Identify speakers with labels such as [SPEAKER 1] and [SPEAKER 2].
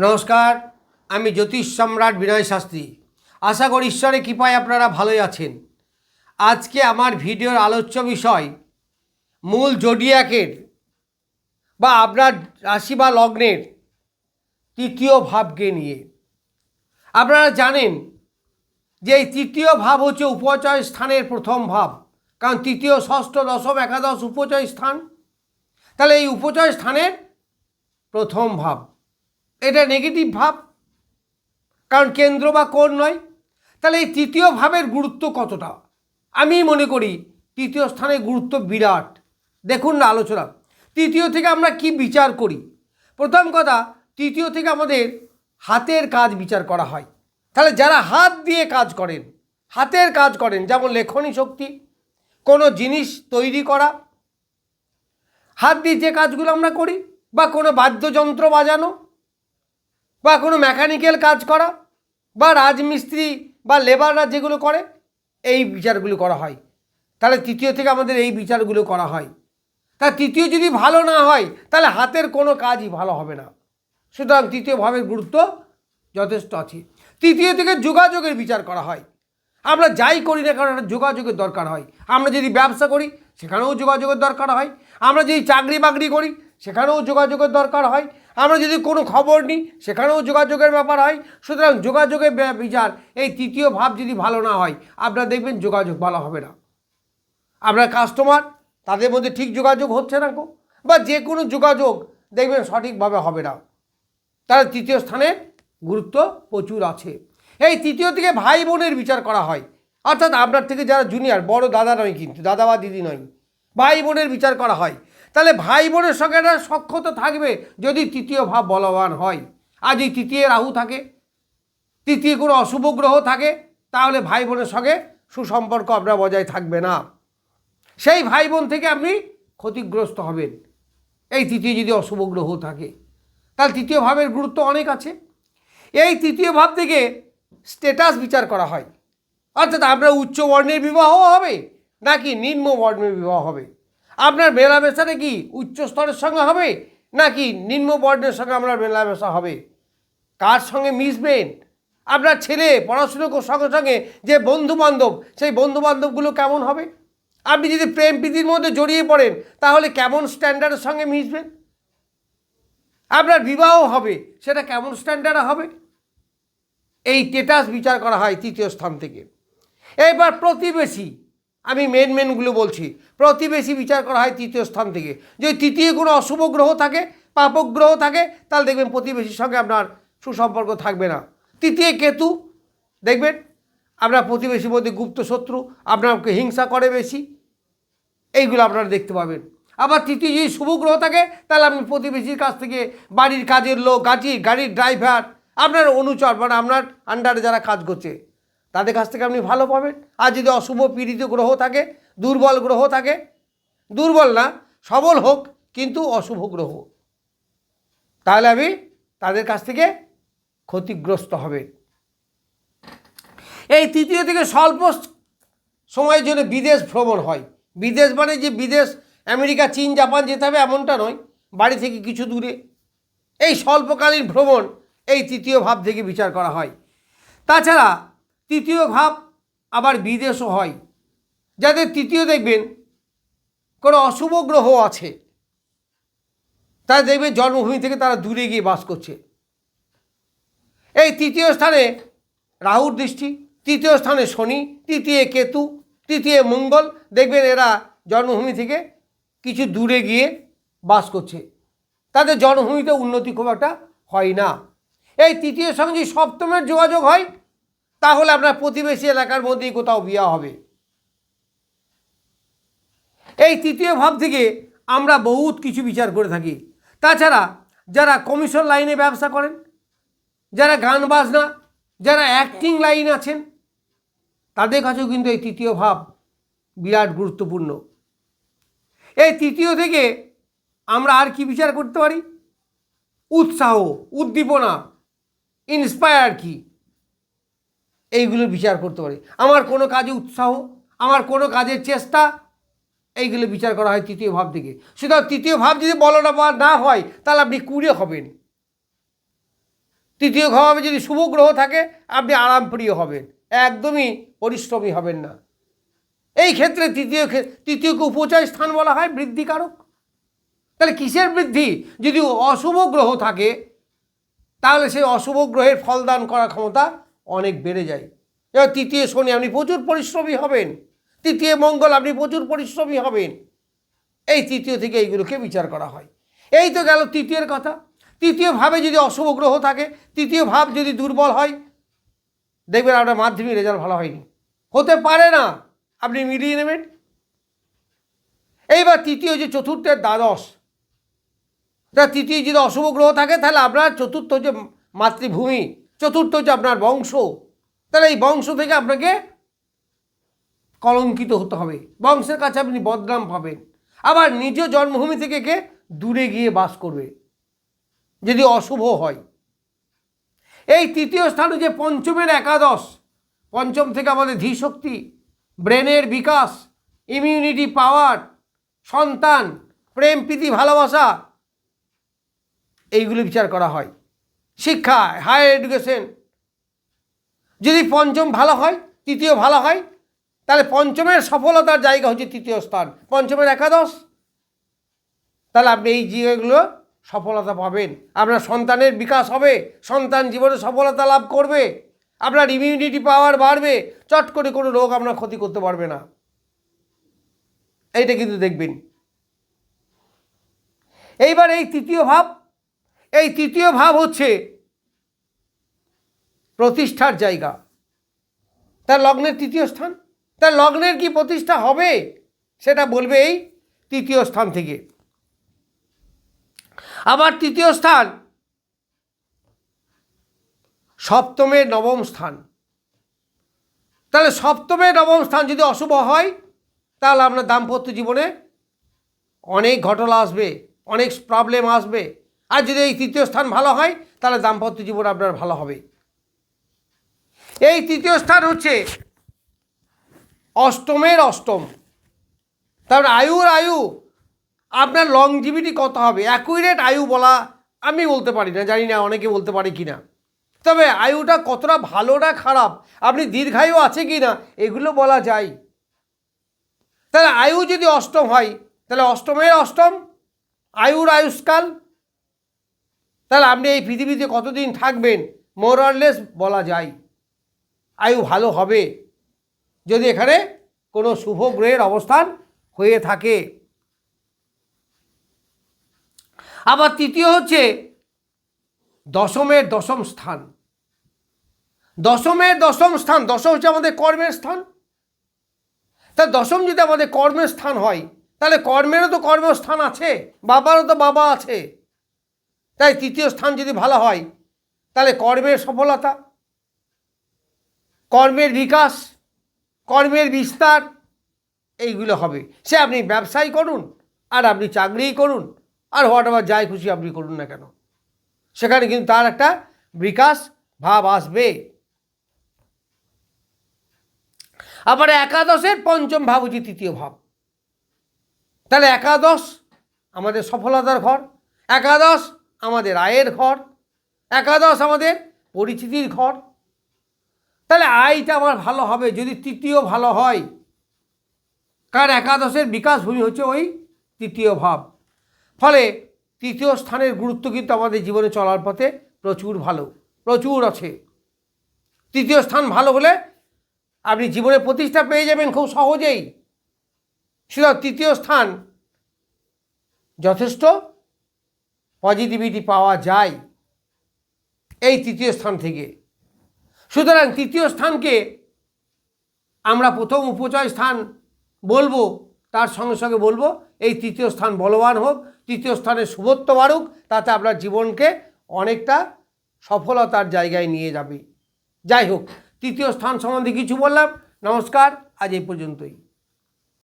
[SPEAKER 1] নমস্কার, আমি জ্যোতিষ সম্রাট বিনয় শাস্ত্রী। আশা করি ঈশ্বরের কৃপায় আপনারা ভালোই আছেন। আজকে আমার ভিডিওর আলোচ্য বিষয় মূল জোডিয়াকের বা আপনার রাশি বা লগ্নের তৃতীয় ভাবকে নিয়ে। আপনারা জানেন যে এই তৃতীয় ভাব হচ্ছে উপচয় স্থানের প্রথম ভাব, কারণ তৃতীয়, ষষ্ঠ, দশম, একাদশ উপচয় স্থান। তাহলে এই উপচয় স্থানের প্রথম ভাব। এটা নেগেটিভ ভাব। কারণ কেন্দ্র বা কোণ নয়। তাহলে এই তৃতীয় ভাবের গুরুত্ব কতটা? আমি মনে করি তৃতীয় স্থানের গুরুত্ব বিরাট। দেখুন না আলোচনা। তৃতীয় থেকে আমরা কি বিচার করি? প্রথম কথা, তৃতীয় থেকে আমাদের হাতের কাজ বিচার করা হয়। তাহলে যারা হাত দিয়ে কাজ করেন, হাতের কাজ করেন, যেমন লেখনী শক্তি, কোনো জিনিস তৈরি করা, হাত দিয়ে যে কাজগুলো আমরা করি, বা কোনো বাদ্যযন্ত্র বাজানো বা কোনো মেকানিক্যাল কাজ করা, বা রাজমিস্ত্রি, বা লেবাররা যেগুলো করে, এই বিচারগুলো করা হয়। তাহলে তৃতীয় থেকে আমাদের এই বিচারগুলো করা হয়। তা তৃতীয় যদি ভালো না হয়, তাহলে হাতের কোনো কাজই ভালো হবে না। সুতরাং তৃতীয় ভাবের গুরুত্ব যথেষ্ট আছে। তৃতীয় থেকে যোগাযোগের বিচার করা হয়। আমরা যাই করি না কারণ যোগাযোগের দরকার হয়। আমরা যদি ব্যবসা করি, সেখানেও যোগাযোগের দরকার হয়। আমরা যদি চাকরি বাকরি করি, সেখানেও যোগাযোগের দরকার হয়। আমরা যদি কোনো খবর নিই, সেখানেও যোগাযোগের ব্যাপার হয়। সুতরাং যোগাযোগের বিচার, এই তৃতীয় ভাব যদি ভালো না হয়, আপনারা দেখবেন যোগাযোগ ভালো হবে না। আপনার কাস্টমার তাদের মধ্যে ঠিক যোগাযোগ হচ্ছে না কো বা যে কোনো যোগাযোগ দেখবেন সঠিকভাবে হবে না। তার তৃতীয় স্থানে গুরুত্ব প্রচুর আছে। এই তৃতীয় থেকে ভাই বোনের বিচার করা হয়। অর্থাৎ আপনার থেকে যারা জুনিয়র বড় দাদা নয় কিন্তু, দাদা বা দিদি নয়, ভাই বোনের বিচার করা হয়। তাহলে ভাই বোনের সঙ্গে একটা সক্ষতা থাকবে যদি তৃতীয় ভাব বলবান হয়। আর যদি তৃতীয় রাহু থাকে, তৃতীয় কোনো অশুভ গ্রহ থাকে, তাহলে ভাই বোনের সঙ্গে সুসম্পর্ক আপনার বজায় থাকবে না। সেই ভাই বোন থেকে আপনি ক্ষতিগ্রস্ত হবেন। এই তৃতীয় যদি অশুভ গ্রহ থাকে, তাহলে তৃতীয় ভাবের গুরুত্ব অনেক আছে। এই তৃতীয় ভাব থেকে স্টেটাস বিচার করা হয়। অর্থাৎ আপনার উচ্চ বর্ণের বিবাহ হবে, নাকি নিম্ন বর্ণের বিবাহ হবে? আপনার মেলামেশাটা কি উচ্চ স্তরের সঙ্গে হবে, নাকি নিম্ন বর্ণের সঙ্গে আপনার মেলামেশা হবে? কার সঙ্গে মিশবেন? আপনার ছেলে পড়াশুনোর সঙ্গে সঙ্গে যে বন্ধু বান্ধব সেই বন্ধু বান্ধবগুলো কেমন হবে? আপনি যদি প্রেম প্রীতির মধ্যে জড়িয়ে পড়েন, তাহলে কেমন স্ট্যান্ডার্ডের সঙ্গে মিশবেন? আপনার বিবাহ হবে, সেটা কেমন স্ট্যান্ডার্ডে হবে? এই স্টেটাস বিচার করা হয় তৃতীয় স্থান থেকে। এবার প্রতিবেশী। আমি মেন মেনগুলো বলছি। প্রতিবেশী বিচার করা হয় তৃতীয় স্থান থেকে। যদি তৃতীয় কোনো অশুভ গ্রহ থাকে পাপক গ্রহ থাকে, তাহলে দেখবেন প্রতিবেশীর সঙ্গে আপনার সুসম্পর্ক থাকবে না। তৃতীয় কেতু, দেখবেন আপনার প্রতিবেশীর মধ্যে গুপ্ত শত্রু, আপনাকে হিংসা করে বেশি। এইগুলো আপনারা দেখতে পাবেন। আবার তৃতীয় যদি শুভ গ্রহ থাকে, তাহলে আপনি প্রতিবেশীর কাছ থেকে বাড়ির কাজের লোক, গাড়ি, গাড়ির ড্রাইভার আপনার অনুচর মানে আপনার আন্ডারে যারা কাজ করছে। তাদের কাছ থেকে আপনি ভালো পাবেন। আর যদি অশুভ পীড়িত গ্রহ থাকে, দুর্বল গ্রহ থাকে, দুর্বল না, সবল হোক, কিন্তু অশুভ গ্রহ, তাহলে আমি তাদের কাছ থেকে ক্ষতিগ্রস্ত হবে এই তৃতীয় থেকে স্বল্প সময়ের জন্য বিদেশ ভ্রমণ হয়। বিদেশ মানে যে বিদেশ, আমেরিকা, চীন, জাপান যেতে হবে এমনটা নয়, বাড়ি থেকে কিছু দূরে। এই স্বল্পকালীন ভ্রমণ এই তৃতীয় ভাব থেকে বিচার করা হয়। তাছাড়া তৃতীয় ভাব আবার বিদেশও হয়। যাদের তৃতীয় দেখবেন, কোনো অশুভ গ্রহ আছে, তারা দেখবেন জন্মভূমি থেকে তারা দূরে গিয়ে বাস করছে। এই তৃতীয় স্থানে রাহুর দৃষ্টি, তৃতীয় স্থানে শনি, তৃতীয় কেতু, তৃতীয় মঙ্গল, দেখবেন এরা জন্মভূমি থেকে কিছু দূরে গিয়ে বাস করছে। তাদের জন্মভূমিতে উন্নতি খুব একটা হয় না। এই তৃতীয় সঙ্গে সপ্তমের যোগাযোগ হয় তাহলে আপনার প্রতিবেশী এলাকার মধ্যেই কোথাও বিয়া হবে। এই তৃতীয় ভাব থেকে আমরা বহুত কিছু বিচার করে থাকি। তাছাড়া যারা কমিশন লাইনে ব্যবসা করেন, যারা গান বাজনা, যারা অ্যাক্টিং লাইন আছেন, তাদের কাছেও কিন্তু এই তৃতীয় ভাব বিরাট গুরুত্বপূর্ণ। এই তৃতীয় থেকে আমরা আর কি বিচার করতে পারি? উৎসাহ, উদ্দীপনা ইন্সপায়ার কি? এইগুলো বিচার করতে পারি। আমার কোনো কাজে উৎসাহ, আমার কোনো কাজের চেষ্টা, এইগুলো বিচার করা হয় তৃতীয় ভাব থেকে। সুতরাং তৃতীয় ভাব যদি বলনা বা না হয়, তাহলে আপনি কুড়ে হবেন। তৃতীয় ভাবে যদি শুভ গ্রহ থাকে, আপনি আরামপ্রিয় হবেন। একদমই পরিশ্রমী হবেন না। এই ক্ষেত্রে তৃতীয় তৃতীয়কে উপচয় স্থান বলা হয় বৃদ্ধিকারক। তাহলে কিসের বৃদ্ধি? যদি অশুভ গ্রহ থাকে, তাহলে সেই অশুভ গ্রহের ফলদান করার ক্ষমতা অনেক বেড়ে যায়। তৃতীয় শনি, আপনি প্রচুর পরিশ্রমী হবেন। তৃতীয় মঙ্গল, আপনি প্রচুর পরিশ্রমী হবেন। এই তৃতীয় থেকে এইগুলোকে বিচার করা হয়। এই তো গেল তৃতীয়ের কথা। তৃতীয় ভাবে যদি অশুভ গ্রহ থাকে, তৃতীয় ভাব যদি দুর্বল হয়, দেখবেন আপনার মাধ্যমিক রেজাল্ট ভালো হয়নি। হতে পারে না। আপনি মিলিয়ে নেবেন। এইবার তৃতীয় যে চতুর্থের দ্বাদশ। তা তৃতীয় যদি অশুভ গ্রহ থাকে, তাহলে আপনার চতুর্থ যে মাতৃভূমি চতুর্থ হচ্ছে আপনার বংশ। তাহলে এই বংশ থেকে আপনাকে কলঙ্কিত হতে হবে। বংশের কাছে আপনি বদনাম পাবেন। আবার নিজ জন্মভূমি থেকে কে? দূরে গিয়ে বাস করবে। যদি অশুভ হয়। এই তৃতীয় স্থান যে পঞ্চমের একাদশ। পঞ্চম থেকে আমাদের ধীশক্তি, ব্রেনের বিকাশ ইমিউনিটি পাওয়ার সন্তান, প্রেম, প্রীতি, ভালোবাসা, এইগুলি বিচার করা হয়। শিক্ষা হায়ার এডুকেশন যদি পঞ্চম ভালো হয়, তৃতীয় ভালো হয়, তাহলে পঞ্চমের সফলতার জায়গা হচ্ছে তৃতীয় স্থান। পঞ্চমের একাদশ। তাহলে আপনি এই জায়গাগুলো সফলতা পাবেন। আপনার সন্তানের বিকাশ হবে, সন্তান জীবনে সফলতা লাভ করবে, আপনার ইমিউনিটি পাওয়ার বাড়বে, চট করে কোনো রোগ আপনার ক্ষতি করতে পারবে না। এইটা কিন্তু দেখবেন। এইবার এই তৃতীয় ভাব এই তৃতীয় ভাব হচ্ছে প্রতিষ্ঠার জায়গা। তার লগ্নের তৃতীয় স্থান। তার লগ্নের কি প্রতিষ্ঠা হবে? সেটা বলবে এই তৃতীয় স্থান থেকে। আবার তৃতীয় স্থান। সপ্তমের নবম স্থান। তাহলে সপ্তমের নবম স্থান যদি অশুভ হয়, তাহলে আপনার দাম্পত্য জীবনে অনেক ঘটনা আসবে, অনেক প্রবলেম আসবে। আর যদি এই তৃতীয় স্থান ভালো হয়, তাহলে দাম্পত্য জীবন আপনার ভালো হবে। এই তৃতীয় স্থান হচ্ছে অষ্টমের অষ্টম। তারপর আয়ুর আয়ু, আপনার লংজিভিটি কত হবে? অ্যাকুইরেট আয়ু বলা আমি বলতে পারি না, জানি না অনেকে বলতে পারে কি না তবে আয়ুটা কতটা ভালো না খারাপ, আপনি দীর্ঘায়ু আছে কি না এগুলো বলা যায়। তাহলে আয়ু যদি অষ্টম হয়, তাহলে অষ্টমের অষ্টম, আয়ুর আয়ুষ্কাল তাহলে আপনি এই পৃথিবীতে কতদিন থাকবেন? মোরারলেস বলা যায়। আয়ু ভালো হবে। যদি এখানে কোনো শুভ গ্রহের অবস্থান হয়ে থাকে। আবার তৃতীয় হচ্ছে দশমের দশম স্থান। দশমের দশম স্থান, দশম হচ্ছে আমাদের কর্মের স্থান। তা দশম যদি আমাদের কর্মের স্থান হয়, তাহলে কর্মেরও তো কর্মস্থান আছে, বাবারও তো বাবা আছে। তাই তৃতীয় স্থান যদি ভালো হয়, তাহলে কর্মের সফলতা, কর্মের বিকাশ, কর্মের বিস্তার, এইগুলো হবে। সে আপনি ব্যবসাই করুন, আর আপনি চাকরিই করুন, আর হোয়াট এভার যাই খুশি আপনি করুন না কেন। সেখানে কিন্তু তার একটা বিকাশ ভাব আসবে। আবার একাদশের পঞ্চম ভাব হচ্ছে তৃতীয় ভাব। তাহলে একাদশ আমাদের সফলতার ঘর। একাদশ আমাদের আয়ের ঘর, একাদশ আমাদের পরিচিতির ঘর। তাহলে আয়টা আমার ভালো হবে, যদি তৃতীয় ভালো হয়। কারণ একাদশের বিকাশ ভূমি হচ্ছে ওই তৃতীয় ভাব। ফলে তৃতীয় স্থানের গুরুত্ব কিন্তু আমাদের জীবনে চলার পথে প্রচুর ভালো, প্রচুর আছে। তৃতীয় স্থান ভালো হলে আপনি জীবনে প্রতিষ্ঠা পেয়ে যাবেন খুব সহজেই। সুতরাং তৃতীয় স্থান যথেষ্ট পজিটিভিটি পাওয়া যায় এই তৃতীয় স্থান থেকে। সুতরাং তৃতীয় স্থানকে আমরা প্রথম উপচয় স্থান বলব, তার সঙ্গে সঙ্গে বলব, এই তৃতীয় স্থান বলবান হোক, তৃতীয় স্থানের শুভত্ব বাড়ুক, তাতে আপনার জীবনকে অনেকটা সফলতার জায়গায় নিয়ে যাবে। যাই হোক, তৃতীয় স্থান সম্বন্ধে কিছু বললাম। নমস্কার, আজ এই পর্যন্তই।